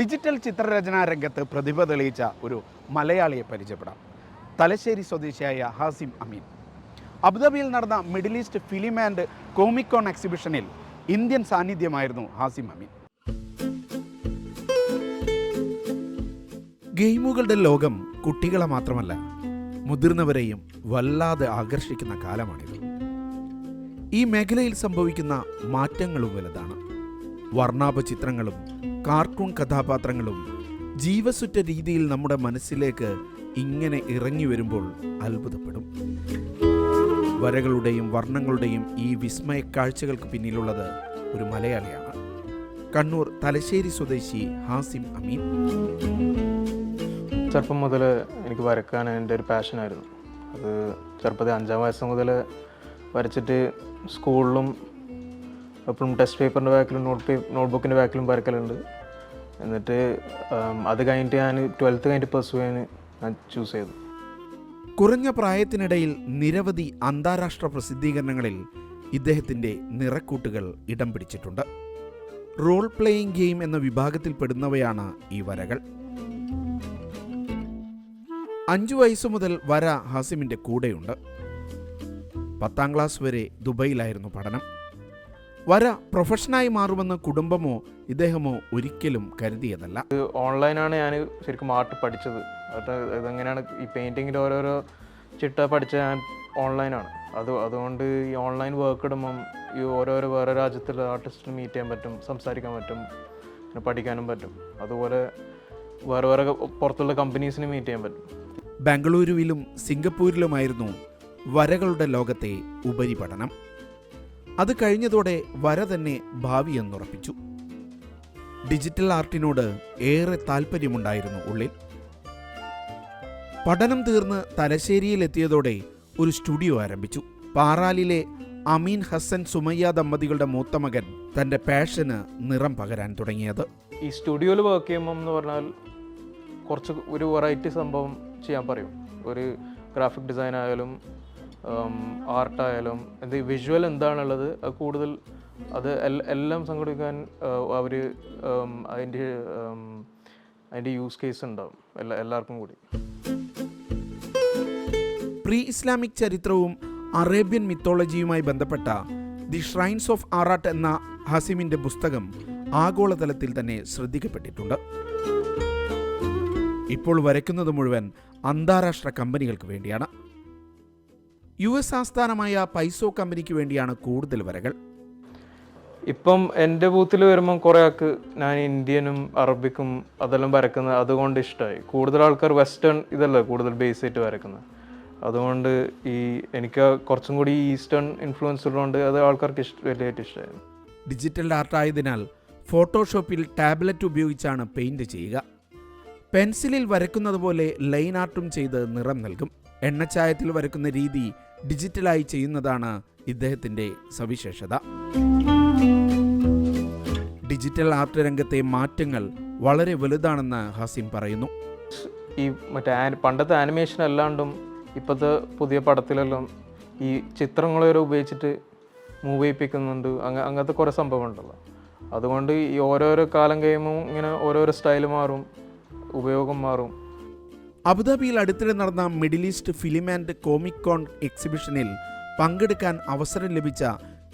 Digital ചിത്രരചനാ രംഗത്ത് പ്രതിഭ തെളിയിച്ച ഒരു മലയാളിയെ പരിചയപ്പെടാം. തലശ്ശേരി സ്വദേശിയായ ഹാസിം അമീൻ. അബുദാബിയിൽ നടന്ന Middle East film and Comic Con എക്സിബിഷനിൽ Indian സാന്നിധ്യമായിരുന്നു ഹാസിം അമീൻ. ഗെയിമുകളുടെ ലോകം കുട്ടികളെ മാത്രമല്ല മുതിർന്നവരെയും വല്ലാതെ ആകർഷിക്കുന്ന കാലമാണിത്. ഈ മേഖലയിൽ സംഭവിക്കുന്ന മാറ്റങ്ങളും വലുതാണ്. വർണാഭ ചിത്രങ്ങളും കാർട്ടൂൺ കഥാപാത്രങ്ങളും ജീവസുറ്റ രീതിയിൽ നമ്മുടെ മനസ്സിലേക്ക് ഇങ്ങനെ ഇറങ്ങി വരുമ്പോൾ അത്ഭുതപ്പെടും. വരകളുടെയും വർണങ്ങളുടെയും ഈ വിസ്മയ കാഴ്ചകൾക്ക് പിന്നിലുള്ളത് ഒരു മലയാളിയാണ്. കണ്ണൂർ തലശ്ശേരി സ്വദേശി ഹാസിം അമീൻ. ചെറുപ്പം മുതൽ എനിക്ക് വരക്കാൻ എന്റെ ഒരു പാഷനായിരുന്നു. അത് ചെറുപ്പത്തിൽ അഞ്ചാം വയസ്സ് മുതൽ വരച്ചിട്ട് സ്കൂളിലും എപ്പോഴും ടെസ്റ്റ് പേപ്പറിന്റെ ബാക്കിലും നോട്ട് പേ നോട്ട്ബുക്കിന്റെ ബാക്കിലും വരക്കലുണ്ട്. എന്നിട്ട് അത് കഴിഞ്ഞിട്ട് ഞാൻ ട്വൽത്ത് കഴിഞ്ഞിട്ട് പ്ലസ് ടു ഞാൻ ചൂസ് ചെയ്തു. കുറഞ്ഞ പ്രായത്തിനിടയിൽ നിരവധി അന്താരാഷ്ട്ര പ്രസിദ്ധീകരണങ്ങളിൽ ഇദ്ദേഹത്തിന്റെ നിറക്കൂട്ടുകൾ ഇടം പിടിച്ചിട്ടുണ്ട്. റോൾ പ്ലേയിങ് ഗെയിം എന്ന വിഭാഗത്തിൽപ്പെടുന്നവയാണ് ഈ വരകൾ. അഞ്ചു വയസ്സു മുതൽ വര ഹാസിമിന്റെ കൂടെയുണ്ട്. പത്താം ക്ലാസ് വരെ ദുബൈയിലായിരുന്നു പഠനം. വര പ്രൊഫഷനായി മാറുമെന്ന് കുടുംബമോ ഇദ്ദേഹമോ ഒരിക്കലും കരുതിയതല്ല. ഓൺലൈനാണ് ഞാൻ ശരിക്കും ആർട്ട് പഠിച്ചത്. അത് ഇതെങ്ങനെയാണ് ഈ പെയിന്റിങ്ങിന്റെ ഓരോരോ ചിട്ട പഠിച്ച ഞാൻ ഓൺലൈനാണ്. അത് അതുകൊണ്ട് ഈ ഓൺലൈൻ വർക്ക് ഇടുമ്പം ഈ ഓരോരോ വേറെ രാജ്യത്തുള്ള ആർട്ടിസ്റ്റിന് മീറ്റ് ചെയ്യാൻ പറ്റും സംസാരിക്കാൻ പറ്റും പിന്നെ പഠിക്കാനും പറ്റും. അതുപോലെ വേറെ വേറെ പുറത്തുള്ള കമ്പനീസിന് മീറ്റ് ചെയ്യാൻ പറ്റും. ബാംഗ്ലൂരുവിലും സിംഗപ്പൂരിലുമായിരുന്നു വരകളുടെ ലോകത്തെ ഉപരിപഠനം. അത് കഴിഞ്ഞതോടെ വര തന്നെ ഭാവിയെന്നുറപ്പിച്ചു ഡിജിറ്റൽ ആർട്ടിനോട് ഏറെ താല്പര്യമുണ്ടായിരുന്നു ഉള്ളിൽ. പഠനം തീർന്ന് തലശ്ശേരിയിലെത്തിയതോടെ ഒരു സ്റ്റുഡിയോ ആരംഭിച്ചു. പാറാലിലെ അമീൻ ഹസൻ സുമയ്യ ദമ്പതികളുടെ മൂത്ത മകൻ തന്റെ പാഷന് നിറം പകരാൻ തുടങ്ങിയത്. ഈ സ്റ്റുഡിയോയിൽ വർക്ക് ചെയ്യുമ്പോൾ എന്ന് പറഞ്ഞാൽ കുറച്ച് ഒരു വെറൈറ്റി സംഭവം ചെയ്യാൻ പറയും. ഒരു ഗ്രാഫിക് ഡിസൈൻ ആയാലും ആർട്ടായാലും എന്ത് വിഷ്വൽ എന്താണുള്ളത് അത് കൂടുതൽ അത് എല്ലാം സംഘടിപ്പിക്കാൻ അവർ അതിന്റെ അതിന്റെ യൂസ് കേസ് ഉണ്ടാവും എല്ലാ എല്ലാവർക്കും കൂടി. പ്രീ ഇസ്ലാമിക് ചരിത്രവും അറേബ്യൻ മിത്തോളജിയുമായി ബന്ധപ്പെട്ട ദി ഷ്രൈൻസ് ഓഫ് ആറാട്ട് എന്ന ഹസിമിന്റെ പുസ്തകം ആഗോളതലത്തിൽ തന്നെ ശ്രദ്ധിക്കപ്പെട്ടിട്ടുണ്ട്. ഇപ്പോൾ വരയ്ക്കുന്നത് മുഴുവൻ അന്താരാഷ്ട്ര കമ്പനികൾക്ക് വേണ്ടിയാണ്. യു എസ് ആസ്ഥാനമായ പൈസോ കമ്പനിക്ക് വേണ്ടിയാണ് കൂടുതൽ വരകൾ. ഇപ്പം എന്റെ ബൂത്തിൽ വരുമ്പം കുറേ ആൾക്ക് ഞാൻ ഇന്ത്യനും അറബിക്കും അതെല്ലാം വരക്കുന്നത് അതുകൊണ്ട് ഇഷ്ടമായി. കൂടുതൽ ആൾക്കാർ വെസ്റ്റേൺ ഇതല്ല കൂടുതൽ ബേസ് ആയിട്ട് വരക്കുന്നത്. അതുകൊണ്ട് ഈ എനിക്ക് കുറച്ചും കൂടി ഈസ്റ്റേൺ ഇൻഫ്ലുവൻസ് ഉള്ളതുകൊണ്ട് അത് ആൾക്കാർക്ക് ഇഷ്ട വലിയായിട്ട് ഇഷ്ടമായി. ഡിജിറ്റൽ ആർട്ടായതിനാൽ ഫോട്ടോഷോപ്പിൽ ടാബ്ലറ്റ് ഉപയോഗിച്ചാണ് പെയിന്റ് ചെയ്യുക. പെൻസിലിൽ വരക്കുന്നത് പോലെ ലൈൻ ആർട്ടും ചെയ്ത് നിറം നൽകും. എണ്ണച്ചായത്തിൽ വരക്കുന്ന രീതി ഡിജിറ്റലായി ചെയ്യുന്നതാണ് ഇദ്ദേഹത്തിന്റെ സവിശേഷത. ഡിജിറ്റൽ ആർട്ട് രംഗത്തെ മാറ്റങ്ങൾ വളരെ വലുതാണെന്ന് ഹസിം പറയുന്നു. ഈ മറ്റേ പണ്ടത്തെ ആനിമേഷൻ അല്ലാണ്ടും ഇപ്പോഴത്തെ പുതിയ പടത്തിലെല്ലാം ഈ ചിത്രങ്ങളെ ഉപയോഗിച്ചിട്ട് മൂവ് ചെയ്യിപ്പിക്കുന്നുണ്ട് അങ്ങ അങ്ങനത്തെ കുറേ സംഭവമുണ്ടല്ലോ അതുകൊണ്ട് ഈ ഓരോരോ കാലം കഴിയുമ്പോൾ ഇങ്ങനെ ഓരോരോ സ്റ്റൈൽ മാറും ഉപയോഗം മാറും. അബുദാബിയിൽ അടുത്തിടെ നടന്ന middle east film and comic con എക്സിബിഷനിൽ പങ്കെടുക്കാൻ അവസരം ലഭിച്ച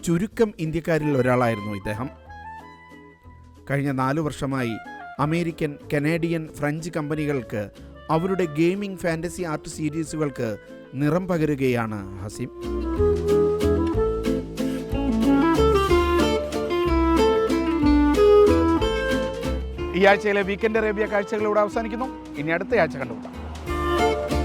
ചുരുക്കം ഇന്ത്യക്കാരിൽ ഒരാളായിരുന്നു ഇദ്ദേഹം. കഴിഞ്ഞ നാലു വർഷമായി അമേരിക്കൻ കനേഡിയൻ ഫ്രഞ്ച് കമ്പനികൾക്ക് അവരുടെ ഗെയിമിംഗ് ഫാന്റസി ആർട്ട് സീരീസുകൾക്ക് നിറം പകരുകയാണ് ഹസീം. ഈ ആഴ്ചയിലെ വീക്കെൻഡ് അറേബ്യ കാഴ്ചകൾ ഇവിടെ അവസാനിക്കുന്നു. ഇനി അടുത്ത ആഴ്ച കണ്ടുമുട്ടാം. Bye.